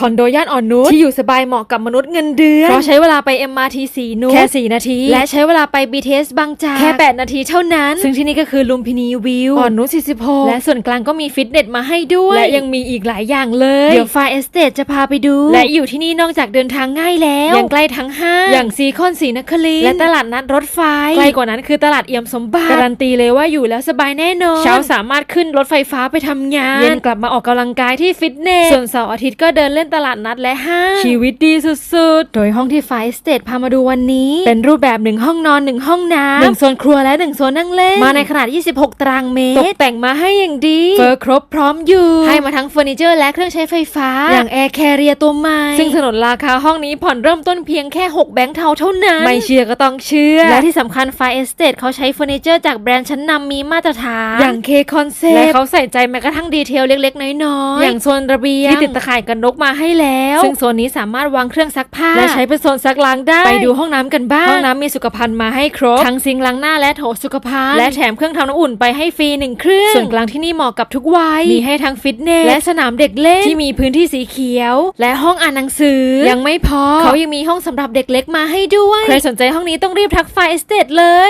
คอนโดย่านอ่อนนุชที่อยู่สบายเหมาะกับมนุษย์เงินเดือนเพราะใช้เวลาไป MRT สีนุชแค่ 4 นาที และใช้เวลาไป BTS บางจากแค่ 8 นาทีเท่านั้น ซึ่งที่นี่ก็คือลุมพินีวิวอ่อนนุช46 และส่วนกลางก็มีฟิตเนสมาให้ด้วย และยังมีอีกหลายอย่างเลย เดี๋ยวฟาเอสเตจะพาไปดู และอยู่ที่นี่นอกจากเดินทางง่ายแล้ว ยังใกล้ทั้งห้างอย่างซีคอนสีนครินทร์และตลาดนัดรถไฟใกล้กว่านั้นคือตลาดเอี่ยมสมบัติการันตีเลยว่าอยู่แล้วสบายแน่นอนเช้าสามารถขึ้นรถไฟฟ้าไปทำงานเย็นกลับมาออกกำลังกายที่ฟิตเนสส่วนเสาร์อาทิตย์ก็เดินเล่นตลาดนัดและห้างชีวิตดีสุดๆ โดยห้องที่ไฟสเตทพามาดูวันนี้ เป็นรูปแบบหนึ่งห้องนอนหนึ่งห้องน้ำหนึ่งโซนครัวและหนึ่งโซนนั่งเล่น มาในขนาด 26 ตารางเมตร ตกแต่งมาให้อย่างดี เฟอร์ครบพร้อมอยู่ ให้มาทั้งเฟอร์นิเจอร์และเครื่องใช้ไฟฟ้า อย่างแอร์แคเรียตัวใหม่ ซึ่งสนนราคาห้องนี้ผ่อนเริ่มต้นเพียงแค่ 6 แบงค์เทาเท่านั้น ไม่เชื่อก็ต้องเชื่อ และที่สำคัญไฟเอสเตทเขาใช้เฟอร์นิเจอร์จากแบรนด์ชั้นนำมีมาตรฐาน อย่างเคคอนเซ็ปและเขาใส่ใจแม้กระทั่งดีเทลเล็กๆ น้อยๆ อย่างโซนระเบียงที่ติดตะข่ายกันนกมาให้แล้ว ซึ่งโซนนี้สามารถวางเครื่องซักผ้า และใช้เป็นโซนซักล้างได้ ไปดูห้องน้ำกันบ้าง ห้องน้ำมีสุขภัณฑ์มาให้ครบ ทั้งซิงค์ล้างหน้าและโถสุขภัณฑ์ และแถมเครื่องทำน้ำอุ่นไปให้ฟรีหนึ่งเครื่อง ส่วนกลางที่นี่เหมาะกับทุกวัย มีให้ทั้งฟิตเนสและสนามเด็กเล่นที่มีพื้นที่สีเขียว และห้องอ่านหนังสือ ยังไม่พอ เขายังมีห้องสำหรับเด็กเล็กมาให้ด้วย ใครสนใจห้องนี้ต้องรีบทักไฟเอสเตเลย